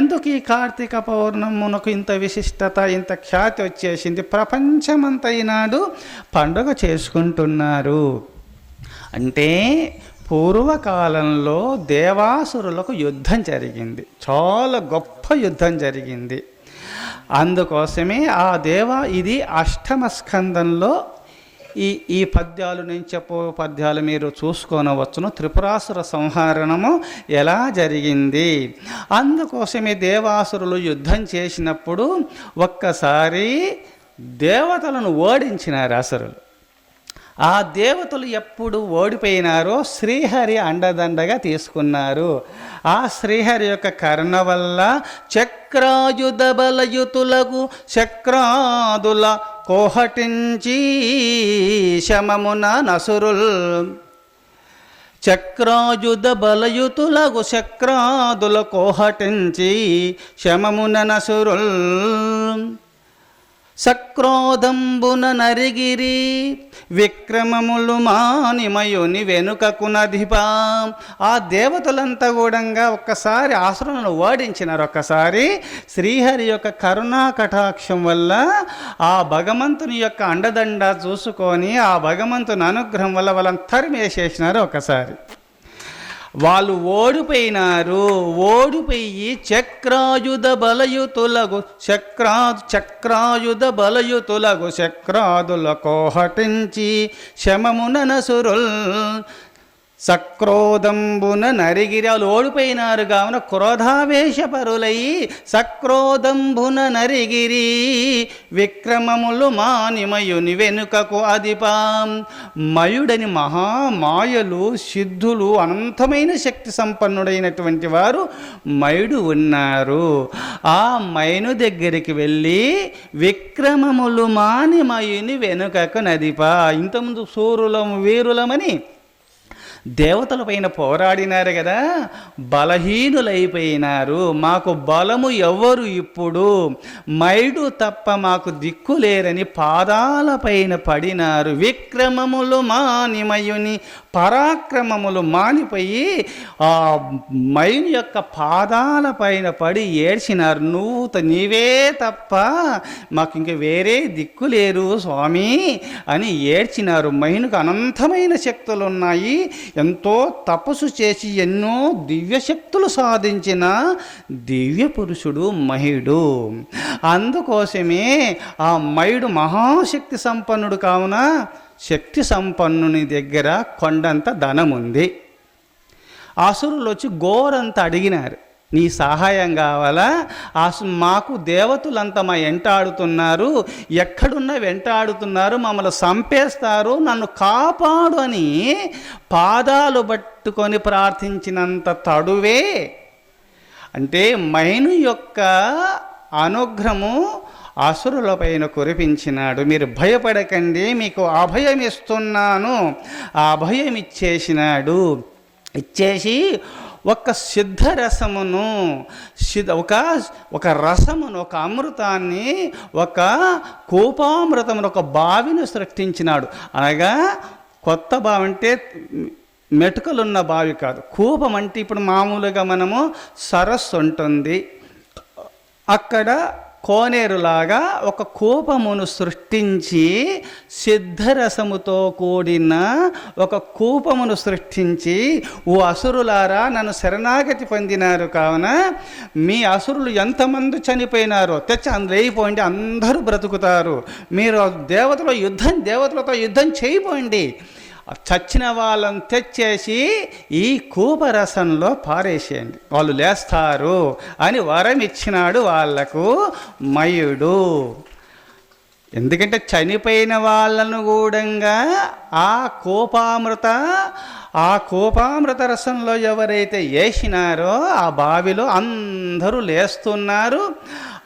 ఎందుకు ఈ కార్తీక పౌర్ణమునకు ఇంత విశిష్టత ఇంత ఖ్యాతి వచ్చేసింది? ప్రపంచమంతా ఈనాడు పండుగ చేసుకుంటున్నారు. అంటే పూర్వకాలంలో దేవాసురులకు యుద్ధం జరిగింది. చాలా గొప్ప యుద్ధం జరిగింది. అందుకోసమే ఆ దేవ ఇది అష్టమ స్కందంలో ఈ ఈ పద్యాలు నేను చెప్పు పద్యాలు మీరు చూసుకోనవచ్చును. త్రిపురాసుర సంహరణము ఎలా జరిగింది? అందుకోసమే దేవాసురులు యుద్ధం చేసినప్పుడు ఒక్కసారి దేవతలను ఓడించినారు అసురులు. ఆ దేవతలు ఎప్పుడు ఓడిపోయినారో శ్రీహరి అండదండగా తీసుకున్నారు. ఆ శ్రీహరి యొక్క కరుణ వల్ల చక్రాయుధ బలయుతులకు చక్రాదుల కోహటించి శమమున నసురుల్. చక్రాయుధ బలయుతులగు చక్రాదుల కోహటించి శమమున నసురుల్. సక్రోధంబున నరిగిరి విక్రమములు మానిమయుని వెనుకకునధిపా ఆ దేవతలంతా కూడా ఒక్కసారి ఆసురులను ఓడించినారు. ఒక్కసారి శ్రీహరి యొక్క కరుణా కటాక్షం వల్ల ఆ భగవంతుని యొక్క అండదండ చూసుకొని ఆ భగవంతుని అనుగ్రహం వల్ల వాళ్ళని తరిమేసేసినారు ఒకసారి వాళ్ళు ఓడిపోయినారు ఓడిపోయి చక్రాయుధ బలయుతులగు చక్రా చక్రాయుధ బలయుతులగు చక్రాదుల కోహటించి శమమున నసురుల్ సక్రోధంబున వాళ్ళు ఓడిపోయినారు కావున క్రోధావేశపరులై సక్రోధంబున నరిగిరి విక్రమములు మానిమయుని వెనుకకు అధిపాం మయుడని మహామాయలు సిద్ధులు అనంతమైన శక్తి సంపన్నుడైనటువంటి వారు మయుడు ఉన్నారు. ఆ మయును దగ్గరికి వెళ్ళి విక్రమములు మానిమయుని వెనుకకు నదిపా. ఇంతకుముందు సూరులము వీరులమని దేవతల పైన పోరాడినారు కదా బలహీనులైపోయినారు. మాకు బలము ఎవరు ఇప్పుడు మైడు తప్ప మాకు దిక్కు లేరని పాదాలపైన పడినారు. విక్రమములు మానిమయుని పరాక్రమములు మానిపోయి ఆ మైన్ యొక్క పాదాల పైన పడి ఏడ్చినారు. నువ్వు నీవే తప్ప మాకు ఇంక వేరే దిక్కు లేరు స్వామి అని ఏడ్చినారు. మైనుకు అనంతమైన శక్తులు ఉన్నాయి ఎంతో తపస్సు చేసి ఎన్నో దివ్యశక్తులు సాధించిన దివ్య పురుషుడు మహిడు. అందుకోసమే ఆ మయుడు మహాశక్తి సంపన్నుడు కావున శక్తి సంపన్నుని దగ్గర కొండంత ధనం ఉంది అసురులు వచ్చి గోరంత అడిగినారు. నీ సహాయం కావాలా? ఆసు మాకు దేవతలంతా మా వెంటాడుతున్నారు. ఎక్కడున్నా వెంటాడుతున్నారు? మమ్మల్ని చంపేస్తారు నన్ను కాపాడు అని పాదాలు పట్టుకొని ప్రార్థించినంత తడువే. అంటే మైను యొక్క అనుగ్రహము అసురులపైన కురిపించినాడు. మీరు భయపడకండి మీకు అభయం ఇస్తున్నాను ఆ అభయం ఇచ్చేసినాడు ఇచ్చేసి ఒక సిద్ధరసమును సిద్ధ ఒక ఒక రసమును ఒక అమృతాన్ని ఒక కోపామృతమును ఒక బావిని సృష్టించినాడు. అనగా కొత్త బావి అంటే మెటుకలున్న బావి కాదు. కూపం అంటే ఇప్పుడు మామూలుగా మనము సరస్సు ఉంటుంది. అక్కడ కోనేరులాగా ఒక కూపమును సృష్టించి సిద్ధరసముతో కూడిన ఒక కూపమును సృష్టించి ఓ అసురులారా నన్ను శరణాగతి పొందినారు. కావున మీ అసురులు ఎంతమంది చనిపోయినారో తెచ్చి అందులో వేయిపోండి అందరూ బ్రతుకుతారు. మీరు దేవతలో యుద్ధం దేవతలతో యుద్ధం చేయిపోండి చచ్చిన వాళ్ళని తెచ్చేసి ఈ కూపరసంలో పారేసేయండి. వాళ్ళు లేస్తారు అని వరం ఇచ్చినాడు వాళ్ళకు మయుడు. ఎందుకంటే చనిపోయిన వాళ్ళను కూడా ఆ కోపామృత ఆ కోపామృత రసంలో ఎవరైతే వేసినారో ఆ బావిలో అందరూ లేస్తున్నారు.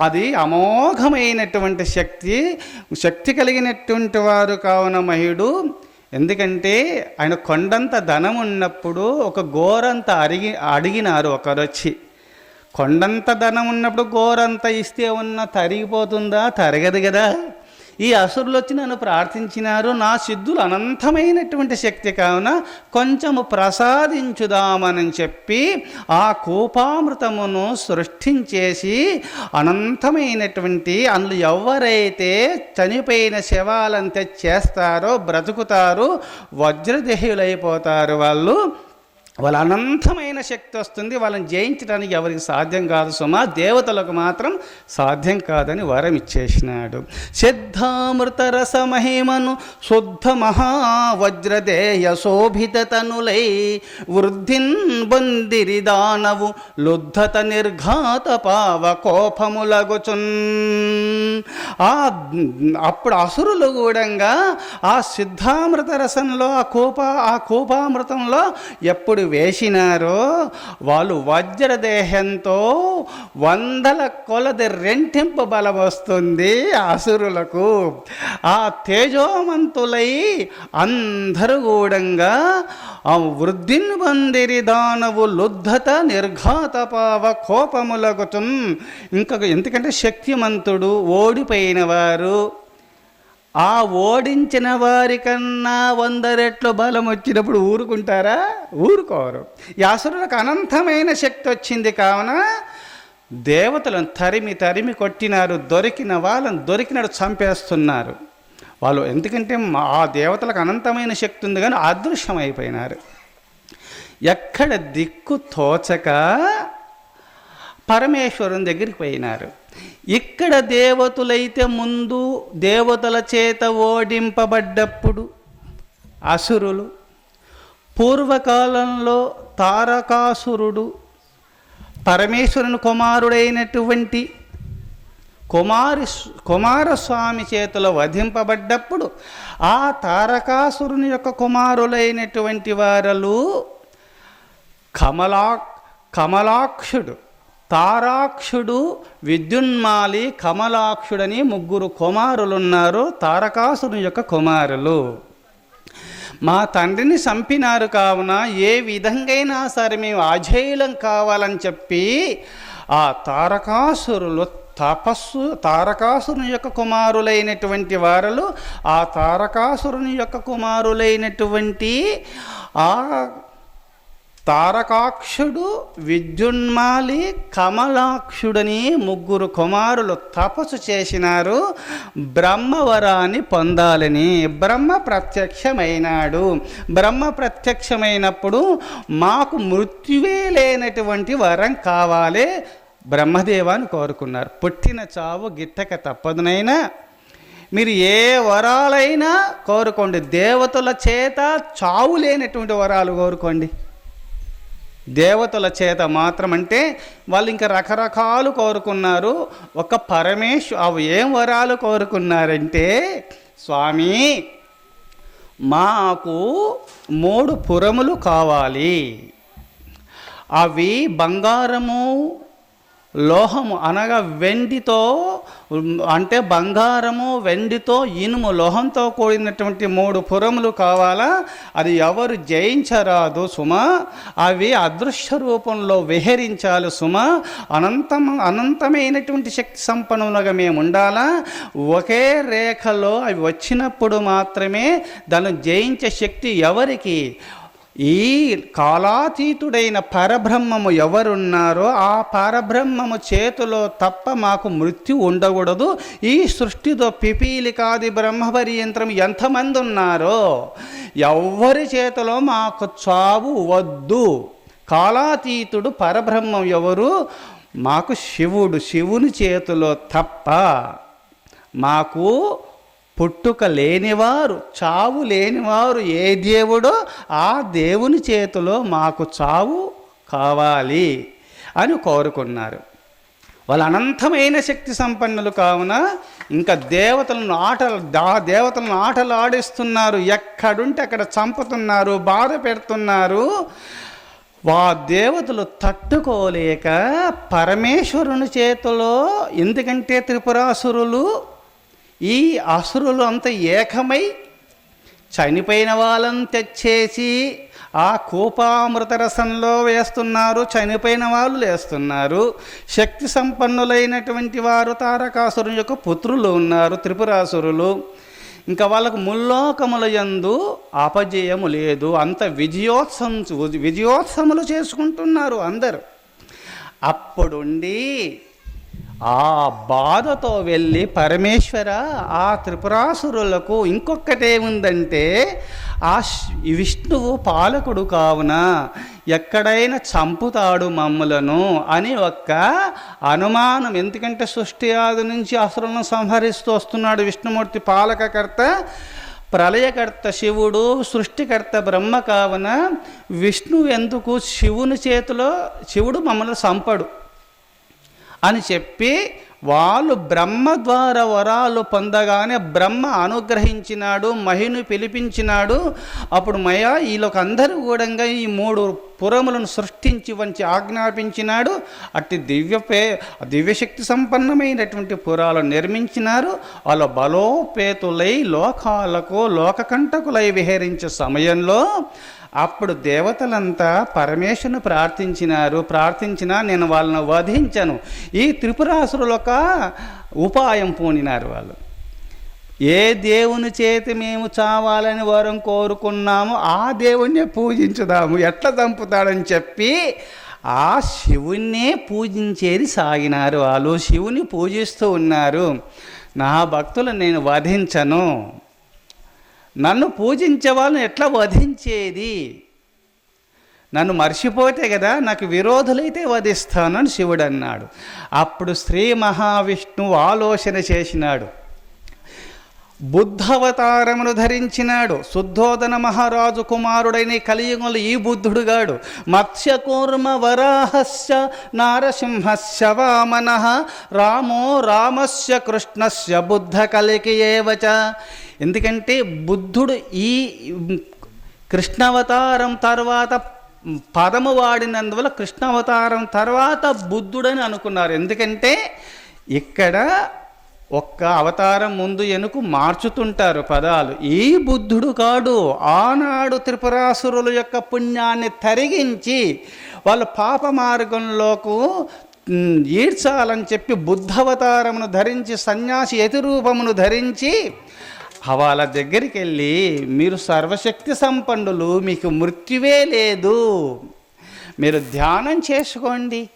అది అమోఘమైనటువంటి శక్తి శక్తి కలిగినటువంటి వారు కావున మహిడు. ఎందుకంటే ఆయన కొండంత ధనం ఉన్నప్పుడు ఒక గోరంత అడిగి అడిగినారు ఒకరు వచ్చి కొండంత ధనం ఉన్నప్పుడు గోరంత ఇస్తే ఉన్న తరిగిపోతుందా? తరగదు కదా. ఈ అసురులు వచ్చి నన్ను ప్రార్థించినారు. నా సిద్ధులు అనంతమైనటువంటి శక్తి కావున కొంచెము ప్రసాదించుదామని చెప్పి ఆ కూపామృతమును సృష్టించేసి అనంతమైనటువంటి అందులో ఎవరైతే చనిపోయిన శవాలను తెచ్చేస్తారో బ్రతుకుతారు వజ్రదేహులైపోతారు వాళ్ళు. వాళ్ళ అనంతమైన శక్తి వస్తుంది. వాళ్ళని జయించడానికి ఎవరికి సాధ్యం కాదు. సుమా దేవతలకు మాత్రం సాధ్యం కాదని వరం ఇచ్చేసినాడు. సిద్ధామృత రస మహిమను శుద్ధ మహావజ్రదేయ శోభిత తనులై వృద్ధిన్ బొందిరి దానవు లుద్ధత నిర్ఘాత పావ కోపములగుచున్. ఆ అప్పుడు అసురులు కూడంగా ఆ సిద్ధామృత రసంలో ఆ కోప ఆ కోపామృతంలో ఎప్పుడు వేసినారో వాళ్ళు వజ్రదేహంతో వందల కొలది రెంటింపు బలం వస్తుంది అసురులకు. ఆ తేజోమంతులై అందరూ గూడంగా ఆ వృద్ధిని బందిరి దానవు లుద్ధత నిర్ఘాత పావ కోపములగుతున్ ఇంకా ఎందుకంటే శక్తిమంతుడు ఓడిపోయిన వారు ఆ ఓడించిన వారికన్నా వంద రెట్లు బలం వచ్చినప్పుడు ఊరుకుంటారా? ఊరుకోరు. యాసురులకు అనంతమైన శక్తి వచ్చింది కావున దేవతలను తరిమి తరిమి కొట్టినారు దొరికిన వాళ్ళని దొరికినట్టు చంపేస్తున్నారు. వాళ్ళు ఎందుకంటే మా- ఆ దేవతలకు అనంతమైన శక్తి ఉంది కానీ అదృశ్యమైపోయినారు. ఎక్కడ దిక్కు తోచక పరమేశ్వరుని దగ్గరికి పోయినారు. ఇక్కడ దేవతలైతే ముందు దేవతల చేత ఓడింపబడ్డప్పుడు అసురులు పూర్వకాలంలో తారకాసురుడు పరమేశ్వరుని కుమారుడైనటువంటి కుమారి కుమారస్వామి చేతిలో వధింపబడ్డప్పుడు ఆ తారకాసురుని యొక్క కుమారులైనటువంటి వారలు కమలా కమలాక్షుడు. తారాక్షుడు విద్యున్మాలి కమలాక్షుడని ముగ్గురు కుమారులున్నారు తారకాసురుని యొక్క కుమారులు. మా తండ్రిని చంపినారు కావున ఏ విధంగా సరే మేము అజేయులం కావాలని చెప్పి ఆ తారకాసురులు తపస్సు తారకాసురుని యొక్క కుమారులైనటువంటి వారలు ఆ తారకాసురుని యొక్క కుమారులైనటువంటి ఆ తారకాక్షుడు విద్యున్మాలి కమలాక్షుడని ముగ్గురు కుమారులు తపస్సు చేసినారు బ్రహ్మవరాన్ని పొందాలని. బ్రహ్మ ప్రత్యక్షమైనాడు. బ్రహ్మ ప్రత్యక్షమైనప్పుడు మాకు మృత్యువే లేనటువంటి వరం కావాలి బ్రహ్మదేవాన్ని కోరుకున్నారు. పుట్టిన చావు గిట్టక తప్పదునైనా మీరు ఏ వరాలైనా కోరుకోండి. దేవతల చేత చావు లేనటువంటి వరాలు కోరుకోండి. దేవతల చేత మాత్రం అంటే వాళ్ళు ఇంకా రకరకాలు కోరుకున్నారు. ఒక పరమేశ్వ అవి ఏం వరాలు కోరుకున్నారంటే స్వామి మాకు మూడు పురములు కావాలి. అవి బంగారము లోహము అనగా వెండితో అంటే బంగారము వెండితో ఇనుము లోహంతో కూడినటువంటి మూడు పురములు కావాలా? అది ఎవరు జయించరాదు సుమ? అవి అదృశ్య రూపంలో విహరించాలి సుమ? అనంతం అనంతమైనటువంటి శక్తి సంపన్నులుగా మేము ఉండాలా? ఒకే రేఖలో అవి వచ్చినప్పుడు మాత్రమే దాన్ని జయించే శక్తి ఎవరికి? ఈ కాలాతీతుడైన పరబ్రహ్మము ఎవరున్నారో ఆ పరబ్రహ్మము చేతిలో తప్ప మాకు మృత్యు ఉండకూడదు. ఈ సృష్టితో పిపీలికాది బ్రహ్మపర్యంత్రం ఎంతమంది ఉన్నారో ఎవరి చేతిలో మాకు చావు వద్దు. కాలాతీతుడు పరబ్రహ్మం ఎవరు? మాకు శివుడు. శివుని చేతిలో తప్ప మాకు పుట్టుక లేనివారు చావు లేనివారు ఏ దేవుడో ఆ దేవుని చేతిలో మాకు చావు కావాలి అని కోరుకున్నారు. వాళ్ళు అనంతమైన శక్తి సంపన్నులు కావున ఇంకా దేవతలను ఆటలు దా దేవతలను ఆటలు ఆడిస్తున్నారు. ఎక్కడుంటే అక్కడ చంపుతున్నారు బాధ పెడుతున్నారు. వా దేవతలు తట్టుకోలేక పరమేశ్వరుని చేతిలో ఎందుకంటే త్రిపురాసురులు ఈ అసురులు అంత ఏకమై చనిపోయిన వాళ్ళని తెచ్చేసి ఆ కూపామృత రసంలో వేస్తున్నారు. చనిపోయిన వాళ్ళు లేస్తున్నారు. శక్తి సంపన్నులైనటువంటి వారు తారకాసురుని యొక్క పుత్రులు ఉన్నారు త్రిపురాసురులు. ఇంకా వాళ్ళకు ముల్లోకముల యందు అపజయము లేదు. అంత విజయోత్సవం విజయోత్సములు చేసుకుంటున్నారు అందరు. అప్పుడుండి ఆ బాధతో వెళ్ళి పరమేశ్వర ఆ త్రిపురాసురులకు ఇంకొకటే ఉందంటే ఆ ఈ విష్ణువు పాలకుడు కావున ఎక్కడైనా చంపుతాడు మమ్ములను అని ఒక్క అనుమానం. ఎందుకంటే సృష్టి ఆది నుంచి అసురులను సంహరిస్తూ వస్తున్నాడు విష్ణుమూర్తి పాలకకర్త ప్రళయకర్త శివుడు సృష్టికర్త బ్రహ్మ కావున విష్ణువు ఎందుకు శివుని చేతిలో శివుడు మమ్మల్ని సంపడు అని చెప్పి వాళ్ళు బ్రహ్మ ద్వారా వరాలు పొందగానే బ్రహ్మ అనుగ్రహించినాడు మహిను పిలిపించినాడు. అప్పుడు మయ వీళ్ళకి అందరూ కూడా ఈ మూడు పురములను సృష్టించి వంచి ఆజ్ఞాపించినాడు. అట్టి దివ్య పే దివ్యశక్తి సంపన్నమైనటువంటి పురాలను నిర్మించినారు. వాళ్ళ బలోపేతులై లోకాలకు లోకకంటకులై విహరించే సమయంలో అప్పుడు దేవతలంతా పరమేశ్వరుని ప్రార్థించినారు. ప్రార్థించినా నేను వాళ్ళని వధించను. ఈ త్రిపురాసురులు ఒక ఉపాయం పూనినారు వాళ్ళు. ఏ దేవుని చేతి మేము చావాలని వరం కోరుకున్నామో ఆ దేవుణ్ణే పూజించుదాము. ఎట్లా చంపుతాడని చెప్పి ఆ శివుణ్ణే పూజించేది సాగినారు వాళ్ళు. శివుని పూజిస్తూ ఉన్నారు. నా భక్తులు నేను వధించను. నన్ను పూజించే వాళ్ళని ఎట్లా వధించేది? నన్ను మర్చిపోతే కదా నాకు విరోధులైతే వధిస్తాను అని శివుడు అన్నాడు. అప్పుడు శ్రీ మహావిష్ణువు ఆలోచన చేసినాడు. బుద్ధవతారమును ధరించినాడు. శుద్ధోదన మహారాజు కుమారుడైన కలియుగలు కలియుగంలో ఈ బుద్ధుడుగాడు. మత్స్యకూర్మ వరాహస్య నారసింహస్య వామన రామో రామస్య కృష్ణస్య బుద్ధ కలికి ఏవచ? ఎందుకంటే బుద్ధుడు ఈ కృష్ణావతారం తర్వాత పదము వాడినందువల్ల కృష్ణావతారం తర్వాత బుద్ధుడని అనుకున్నారు. ఎందుకంటే ఇక్కడ ఒక్క అవతారం ముందు ఎనుకు మార్చుతుంటారు పదాలు. ఈ బుద్ధుడు కాడు. ఆనాడు త్రిపురాసురుల యొక్క పుణ్యాన్ని తరిగించి వాళ్ళ పాప మార్గంలోకు ఈడ్చాలని చెప్పి బుద్ధవతారమును ధరించి సన్యాసి యతిరూపమును ధరించి వాళ్ళ దగ్గరికి వెళ్ళి మీరు సర్వశక్తి సంపన్నులు మీకు మృత్యువే లేదు. మీరు ధ్యానం చేసుకోండి.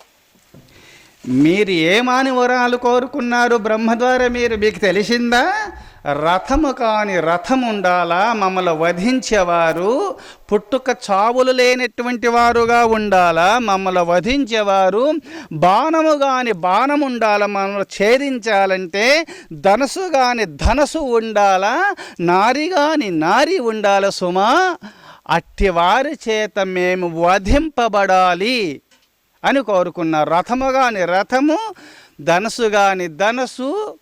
మీరు ఏమాని వరాలు కోరుకున్నారు బ్రహ్మ ద్వారా మీరు మీకు తెలిసిందా? రథము కాని రథం మమ్మల్ని వధించేవారు? పుట్టుక చావులు లేనటువంటి వారుగా ఉండాలా? మమ్మల్ని వధించేవారు? బాణము కాని బాణం ఉండాలా మమ్మల్ని ఛేదించాలంటే ధనసు కాని ధనసు ఉండాలా? నారి కాని నారి ఉండాల సుమా? అట్టి వారి చేత మేము వధింపబడాలి అని కోరుకున్నారు రథము కాని రథము ధనసు కాని ధనసు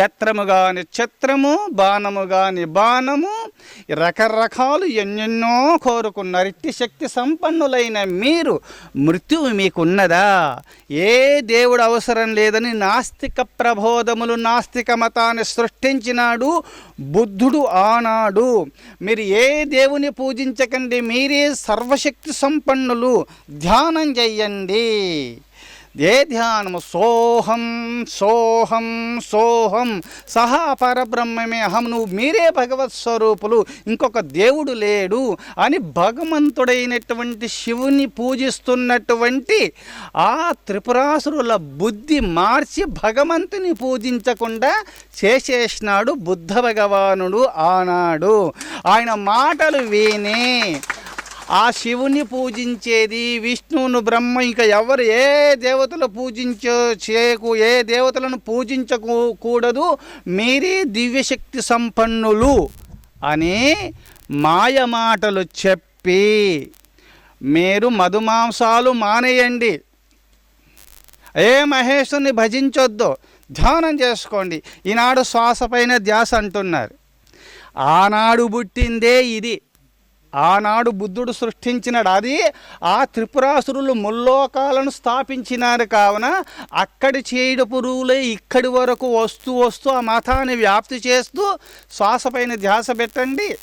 ఛత్రము కాని ఛత్రము బాణము బాణము రకరకాలు ఎన్నెన్నో కోరుకున్నారు. ఇట్టి శక్తి సంపన్నులైన మీరు మృత్యువు మీకున్నదా? ఏ దేవుడు అవసరం లేదని నాస్తిక ప్రబోధములు నాస్తిక మతాన్ని సృష్టించినాడు బుద్ధుడు ఆనాడు. మీరు ఏ దేవుని పూజించకండి మీరే సర్వశక్తి సంపన్నులు. ధ్యానం చెయ్యండి ఏ ధ్యానము? సోహం సోహం సోహం. సహా పరబ్రహ్మమే. అహం నువ్వు మీరే భగవత్ స్వరూపులు. ఇంకొక దేవుడు లేడు అని భగవంతుడైనటువంటి శివుని పూజిస్తున్నటువంటి ఆ త్రిపురాసురుల బుద్ధి మార్చి భగవంతుని పూజించకుండా చేసేసినాడు బుద్ధ భగవానుడు ఆనాడు. ఆయన మాటలు విని ఆ శివుని పూజించేది విష్ణువును బ్రహ్మ ఇంకా ఎవరు ఏ దేవతలు పూజించ చేయకు ఏ దేవతలను పూజించకూడదు మీరే దివ్యశక్తి సంపన్నులు అని మాయ మాటలు చెప్పి మీరు మధుమాంసాలు మానేయండి. ఏ మహేశుని భజించొద్దు ధ్యానం చేసుకోండి. ఈనాడు శ్వాస పైన ధ్యాస అంటున్నారు. ఆనాడు పుట్టిందే ఇది. ఆనాడు బుద్ధుడు సృష్టించినాడు. అది ఆ త్రిపురాసురులు ముల్లోకాలను స్థాపించినారు కావున అక్కడి చేయడు పురుగులే ఇక్కడి వరకు వస్తూ వస్తూ ఆ మతాన్ని వ్యాప్తి చేస్తూ శ్వాసపైన ధ్యాస పెట్టండి.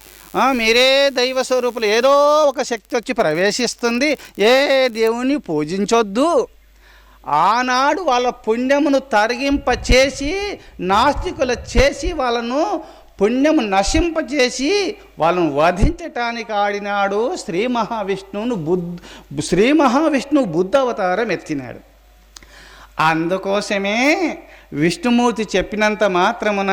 మీరే దైవ స్వరూపులు. ఏదో ఒక శక్తి వచ్చి ప్రవేశిస్తుంది. ఏ దేవుని పూజించొద్దు. ఆనాడు వాళ్ళ పుణ్యమును తరిగింప చేసి నాస్తికుల చేసి వాళ్ళను పుణ్యము నశింపచేసి వాళ్ళను వధించటానికి ఆడినాడు శ్రీ మహావిష్ణువును బుద్ధ శ్రీ మహావిష్ణువు బుద్ధ అవతారం ఎత్తినాడు. అందుకోసమే విష్ణుమూర్తి చెప్పినంత మాత్రమున